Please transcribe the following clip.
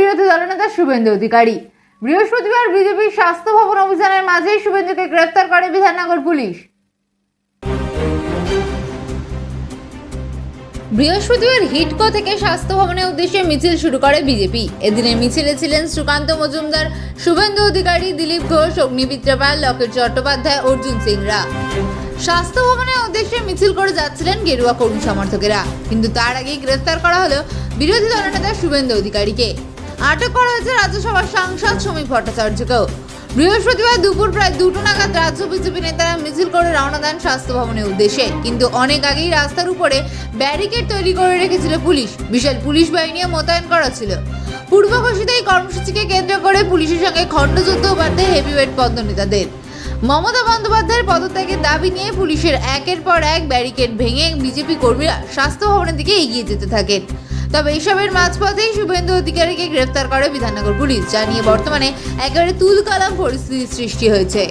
বিরোধী দলনেতা শুভেন্দু অধিকারী। বৃহস্পতিবার বিজেপির স্বাস্থ্য ভবন অভিযানের মাঝেই শুভেন্দুকে গ্রেফতার করে বিধাননগর পুলিশ। বৃহস্পতিবার হিটকো থেকে স্বাস্থ্য ভবনের উদ্দেশ্যে মিছিল শুরু করে বিজেপি। এদিনের মিছিলে ছিলেন সুকান্ত মজুমদার, শুভেন্দু অধিকারী, দিলীপ ঘোষ অগ্নিমিত্রা পাল, লকেট চট্টোপাধ্যায়, অর্জুন সিংরা। স্বাস্থ্য ভবনের উদ্দেশ্যে মিছিল করে যাচ্ছিলেন গেরুয়া কর্মী সমর্থকেরা। কিন্তু তার আগেই গ্রেফতার করা হলো বিরোধী দলনেতা শুভেন্দু অধিকারীকে। আটক করা হয়েছে রাজ্যসভার সাংসদ সমীপ ভট্টাচার্যকেও। বৃহস্পতিবার দুপুর প্রায় দুটো নাগাদ রাজ্য বিজেপি নেতারা মিছিল করে রওনা দেন স্বাস্থ্য ভবনের উদ্দেশ্যে। কিন্তু অনেক আগেই রাস্তার উপরে ব্যারিকেড তৈরি করে রেখেছিল পুলিশ। বিশাল পুলিশ বাহিনী মোতায়েন করা ছিল। পূর্ব ঘোষিত এই কর্মসূচিকে কেন্দ্র করে পুলিশের সঙ্গে খণ্ডযুদ্ধ বাড়তে হেভিওয়েট পদনেতাদের মমতা বন্দ্যোপাধ্যায়ের পদত্যাগের দাবি নিয়ে পুলিশের একের পর এক ব্যারিকেড ভেঙে বিজেপি কর্মীরা স্বাস্থ্য ভবনের দিকে এগিয়ে যেতে থাকেন। তবে এসবের মাঝপথেই শুভেন্দু অধিকারীকে গ্রেফতার করে বিধাননগর পুলিশ, যা নিয়ে বর্তমানে একেবারে তুলকালাম পরিস্থিতির সৃষ্টি হয়েছে।